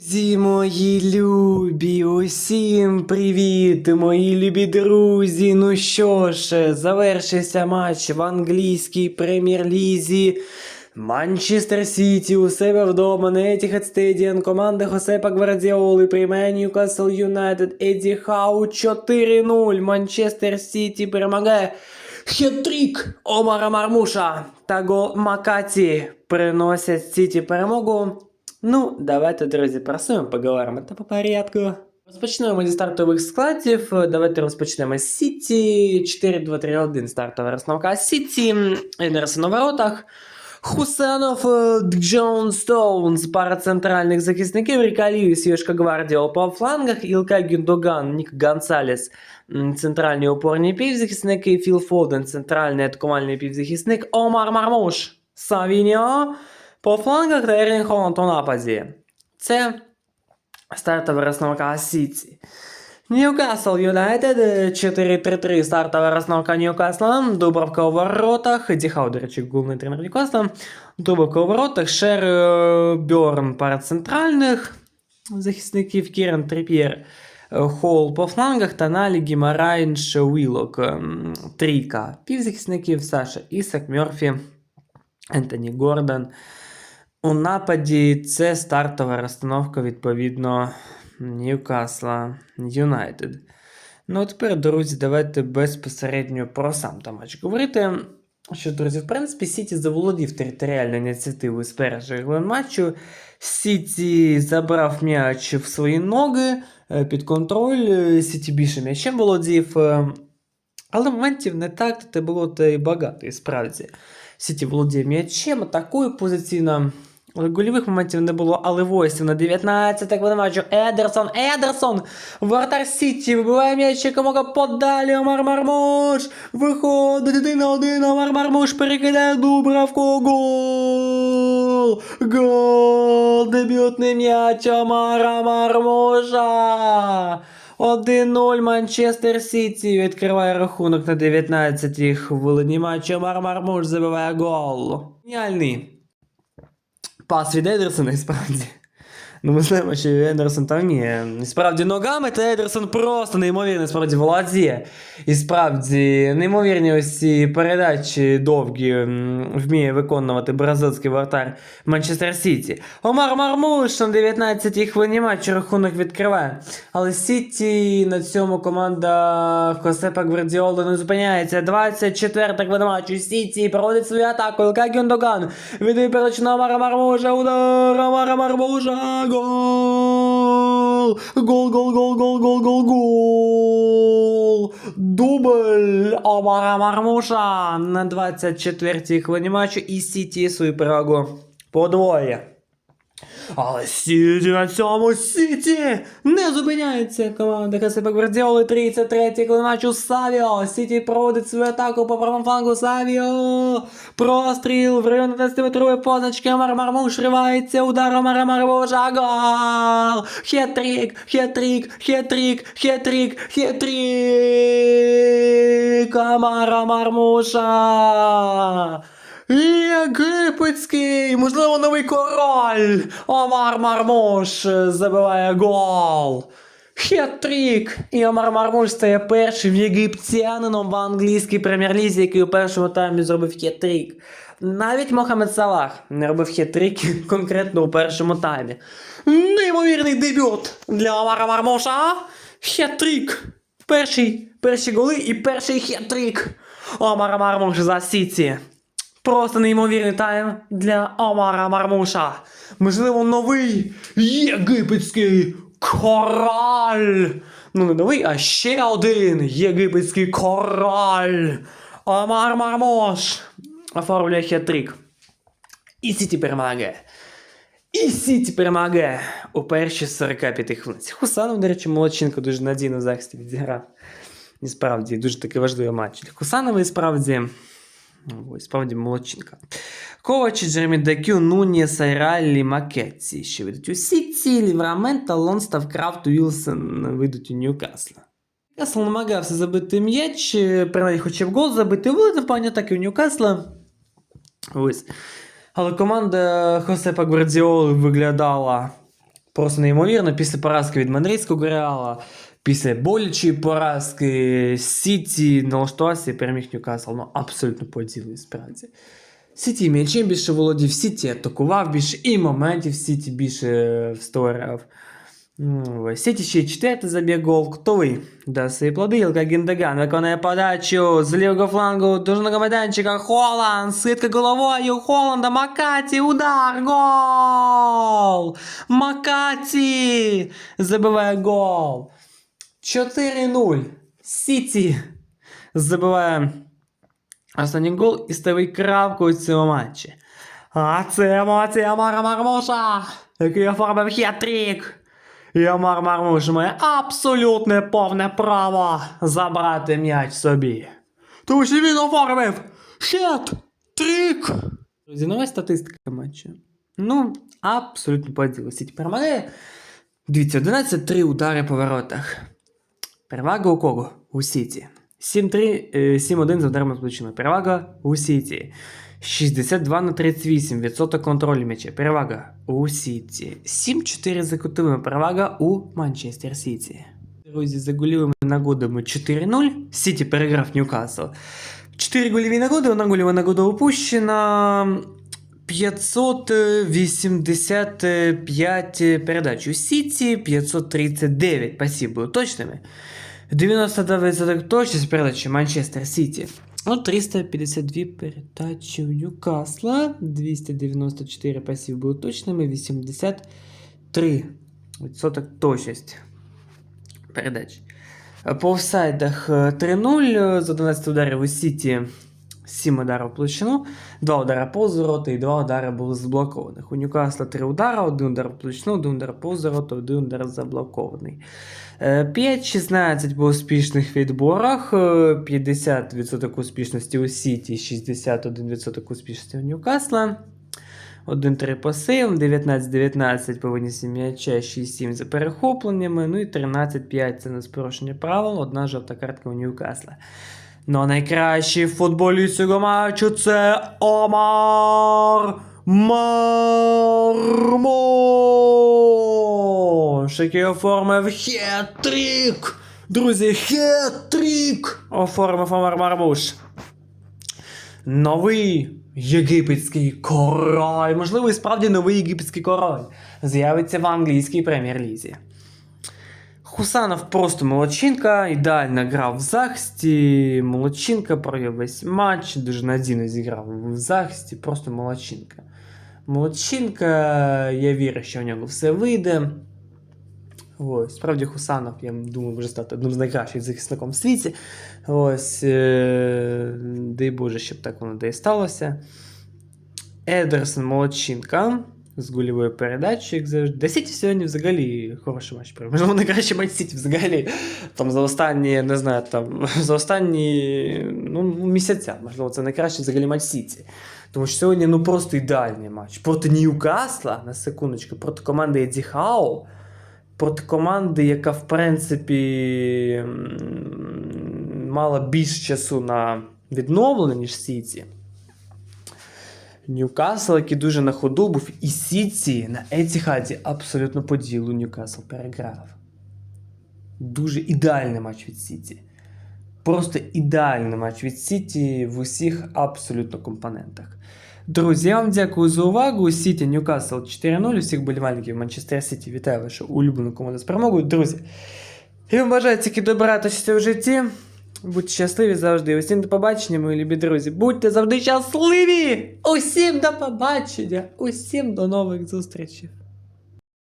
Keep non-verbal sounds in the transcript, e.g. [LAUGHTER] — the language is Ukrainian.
Друзі мої любі, усім привіт, мої любі друзі. Ну що ж, завершився матч в англійській прем'єр-лізі. Манчестер Сіті у себе вдома на Стедіан. Команда Хосепа Гвардіоли приймає Ньюкасл Юнайтед Еді Хау 4-0. Манчестер Сіті перемагає. Хет-трік Омара Мармуша та гол Макаті приносять Сіті перемогу. Ну, давайте, друзі, про суму поговоримо та по порядку. Розпочнемо зі стартових складів. Давайте розпочнемо з Сіті. 4-2-3-1 стартова розстановка Сіті. Ендерсон у воротах. Хусанов, е, Джон Стоунс, пара центральних захисників, Ріка Льюіс, Йошка Гвардіол по флангах, Ілка Гюндоган, Нік Гонсалес, м, центральні опорні півзахисники, Філ Фоден, центральний атакувальний півзахисник, Омар Мармуш, Савіньо, по флангах та Ерлін Холланд у нападі. Це стартова розстановка Сіті. Ньюкасл Юнайтед 4-3-3 стартова розстановка Ньюкасла. Дубровка у воротах. Діхау, до речі, головний тренер Ньюкасла. Дубровка у воротах. Шер е, Бьорн пара центральних захисників. Кірен Тріп'єр. е, Холл по флангах та Налі Гімарайн Шеуілок. ем, Трійка півзахисників Саша Ісак, Мьорфі, Ентоні Гордон. У нападі це стартова розстановка, відповідно, Ньюкасла Юнайтед. Ну, а тепер, друзі, давайте безпосередньо про сам там матч говорити. Що, друзі, в принципі, Сіті заволодів територіальною ініціативою з першого хвилин матчу. Сіті забрав м'яч в свої ноги е, під контроль. Сіті більше м'ячем володів. е, Але моментів не так та було та й багато, і справді. Сіті володіє м'ячем, атакує позиційно. Але Гольових моментів не було, але Войсів на 19 хвилин матчу. Едерсон, Едерсон! Вратар Сіті вибиває м'яч якомога подалі. Омар Мармуш! Виходить один на один. Омар Мармуш перекидає Дубравку. Гол! Гол! Дебютний м'яч Омара Мармуша! 1-0 Манчестер Сіті відкриває рахунок на 19-й хвилині матчу. Мармуш забиває гол. Геніальний пас від Едерсона, і справді. Ну, ми знаємо, що Едерсон там вміє. І справді ногами, та Едерсон просто неймовірно справді володіє. І справді неймовірні ось ці передачі довгі вміє виконувати бразильський вратар Манчестер Сіті. Омар Мармуш на 19-й хвилині матчу рахунок відкриває. Але Сіті на цьому команда Хосепа Гвардіоли не зупиняється. 24 хвилина матчу. Сіті проводить свою атаку. Ілка Гюндоган віддає переч на Омара Мармуша. Удар Омара Мармуша. Гол! Гол, гол, гол, гол, гол, гол, гол! Дубль Омара Мармуша на 24-й хвилині матчу і Сіті свою перевагу подвоє. Але Сіті на цьому Сіті не зупиняється. Команда Хасепа Гвардіоли 33 хвилин матчу Савіо. Сіті проводить свою атаку по правому флангу Савіо. Простріл в районі 10-метрової позначки. Омар Мармуш ривається. Удар Омара Мармуша. Гол! Хет-трік, хет-трік, хет-трік, хет-трік, хет-трік. Омара Мармуша. Єгипетський, можливо, новий король. Омар Мармуш забиває гол. Хет-трік! І Омар Мармуш стає першим єгиптянином в англійській прем'єр-лізі, який у першому таймі зробив хет-трік. Навіть Мохамед Салах не робив хет-трік [LAUGHS] конкретно у першому таймі. Неймовірний дебют для Омара Мармуша. Хет-трік. Перший, перші голи і перший хет-трік. Омар Мармуш за Сіті. Просто неймовірний тайм для Омара Мармуша. Можливо, новий єгипетський король. Ну, не новий, а ще один єгипетський король. Омар Мармуш оформлює хет-трік. І Сіті перемагає. І Сіті перемагає у перші 45 хвилин. Хусанов, до речі, молодчинка дуже надійно в захисті відіграв. І справді дуже такий важливий матч. Хусанова і справді. Ой, справді молодчинка. Ковач, Джеремі Дакю, Нуніс, Айраллі, Макетці. Ще вийдуть у Сіті, Ліврамента, Лонстав, Крафт, Уілсон вийдуть у Ньюкасла. Ньюкасл намагався забити м'яч, е, принаймні хоче в гол забити, вилити в плані атаки у Ньюкасла. Ось. Але команда Хосепа Гвардіоли виглядала Просто неймовірно, після поразки від Мадридського Реала, після болячої поразки Сіті налаштувався і переміг Ньюкасл. Ну, абсолютно по ділу справді. Сіті м'ячем більше володів, Сіті атакував більше, і моментів Сіті більше створював. Ну, ось. Сіті ще й четвертий забіг гол. Хто ви? Да, свої плоди, Ілка Гіндаган виконує подачу з лівого флангу дужного майданчика. Холланд, ситка головою Холланда, Макаті, удар, гол! Макаті забиває гол. 4-0. Сіті забиває останній гол і ставить крапку у цьому матчі. А це емоція Мара Мармуша, який оформив хет-трік. І Амар Мармуш має абсолютне повне право забрати м'яч собі. Тому що він оформив хет-трік. Друзі, нова статистика матчу. Ну, абсолютно по ділу. Сіті перемагає. Дивіться, 11-3 удари по воротах. Перевага у кого? У Сіті. 7-3, е, 7-1 з ударами в. Перевага у Сіті. 62 на 38 відсоток контролю м'яча. Перевага у Сіті. 7-4 за кутовими. Перевага у Манчестер Сіті. Друзі, за гольовими нагодами 4-0. Сіті переграв Ньюкасл. 4 гольові нагоди, одна гольова нагода упущена. 585 передач у Сіті, 539 пасів були точними. 99% точність передачі Манчестер Сіті. Ну, 352 передачі у Ньюкасла, 294 пасів були точними, 83% точність передач. По офсайдах е, 3-0 з 11 ударів у Сіті 7 ударів площину, 2 удари повз ворота і 2 удари були заблокованих. У Ньюкасла 3 удари, 1 удар в площину, 1 удар повз ворота, 1 удар заблокований. Е, 5-16 по успішних відборах, е, 50% успішності у Сіті, 61% успішності у Ньюкасла. 1-3 по сейвам, 19-19 по винесі м'яча, 6-7 за перехопленнями, ну і 13-5 це не порушення правил, одна жовта картка у Ньюкасла. Ну а найкращий футболіст цього матчу це Омар Мармош, який оформив хет-трік. Друзі, хет-трік оформив Омар Мармуш. Новий єгипетський король, можливо, і справді новий єгипетський король, з'явиться в англійській прем'єр-лізі. Хусанов просто молодчинка, ідеально грав в захисті. Молодчинка провів весь матч, дуже надійно зіграв в захисті, просто молодчинка. Молодчинка, я вірю, що в нього все вийде. Ось, справді Хусанов, я думаю, може стати одним з найкращих захисником в світі. Ось, е- дай Боже, щоб так воно де сталося. Едерсон молодчинка з гольовою передачею, як завжди. Де Сіті сьогодні взагалі хороший матч. Можливо, найкращий матч Сіті взагалі. Там за останні, не знаю, там, [LAUGHS] за останні ну, місяця, можливо, це найкращий взагалі матч Сіті. Тому що сьогодні ну просто ідеальний матч. Проти Ньюкасла, на секундочку, проти команди Еді Хау, проти команди, яка, в принципі, мала більш часу на відновлення, ніж Сіті. Ньюкасл, який дуже на ходу був, і Сіті на Етіхаді абсолютно по ділу Ньюкасл переграв. Дуже ідеальний матч від Сіті. Просто ідеальний матч від Сіті в усіх абсолютно компонентах. Друзі, я вам дякую за увагу. Сіті Ньюкасл 4-0. Усіх болівальників Манчестер Сіті вітаю вашу улюблену команду з перемогою. Друзі, я вам бажаю тільки добра та в житті. Будьте щасливі завжди. Усім до побачення, мої любі друзі. Будьте завжди щасливі! Усім до побачення! Усім до нових зустрічей!